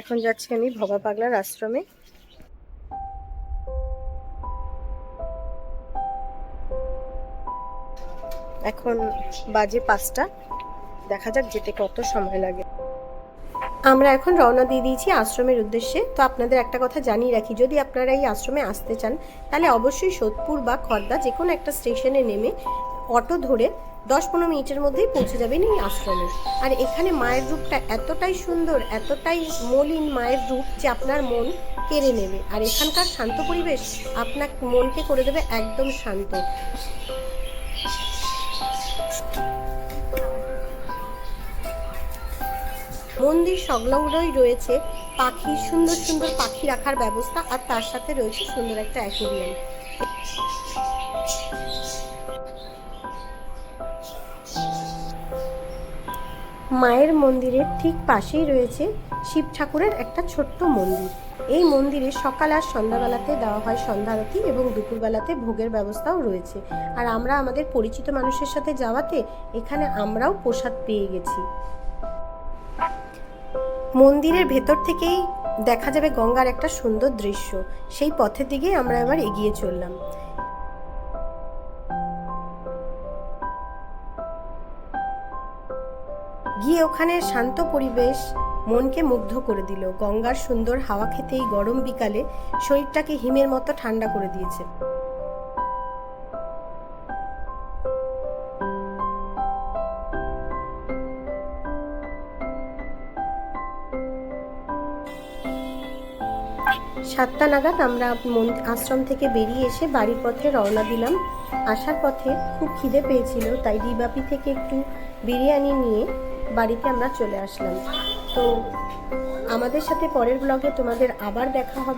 এখন যাচ্ছি আমি ভবা পাগলার আশ্রমে। এখন বাজে পাঁচটা। দেখা যাক যেতে কত সময় লাগে। আমরা এখন রওনা দিয়ে দিয়েছি আশ্রমের উদ্দেশ্যে। তো আপনাদের একটা কথা জানিয়ে রাখি, যদি আপনারা এই আশ্রমে আসতে চান, তাহলে অবশ্যই সোদপুর বা খর্দা যে কোনো একটা স্টেশনে নেমে অটো ধরে দশ পনেরো মিনিটের মধ্যেই পৌঁছে যাবেন এই আশ্রমে। আর এখানে মায়ের রূপটা এতটাই সুন্দর, এতটাই মলিন মায়ের রূপ যে আপনার মন কেড়ে নেবে। আর এখানকার শান্ত পরিবেশ আপনার মনকে করে দেবে একদম শান্ত। মন্দির সংলগ্নই রয়েছে পাখি, সুন্দর সুন্দর পাখি রাখার ব্যবস্থা আর তার সাথে রয়েছে সুন্দর একটা অ্যাকোরিয়াম। মায়ের মন্দিরের ঠিক পাশেই রয়েছে শিব ঠাকুরের একটা ছোট্ট মন্দির। এই মন্দিরে সকাল আর সন্ধ্যাবেলাতে দেওয়া হয় সন্ধ্যারতি এবং দুপুরবেলাতে ভোগের ব্যবস্থাও রয়েছে। আর আমরা আমাদের পরিচিত মানুষের সাথে যাওয়াতে এখানে আমরাও প্রসাদ পেয়ে গেছি। মন্দিরের ভেতর থেকেই দেখা যাবে গঙ্গার একটা সুন্দর দৃশ্য। সেই পথের দিকে আমরা এবার এগিয়ে চললাম। গিয়ে ওখানে শান্ত পরিবেশ মনকে মুগ্ধ করে দিল। গঙ্গার সুন্দর হাওয়া খেতেই গরম বিকালে শরীরটাকে হিমের মতো ঠান্ডা করে দিয়েছে। সাতটা নাগাদ আমরা আশ্রম থেকে বেরিয়ে এসে বাড়ির পথে রওনা দিলাম। আসার পথে খুব খিদে পেয়েছিল, তাই ডিবাপি থেকে একটু বিরিয়ানি নিয়ে বাড়িতে আমরা চলে আসলাম। তো আমাদের সাথে পরের ব্লগে তোমাদের আবার দেখা হবে।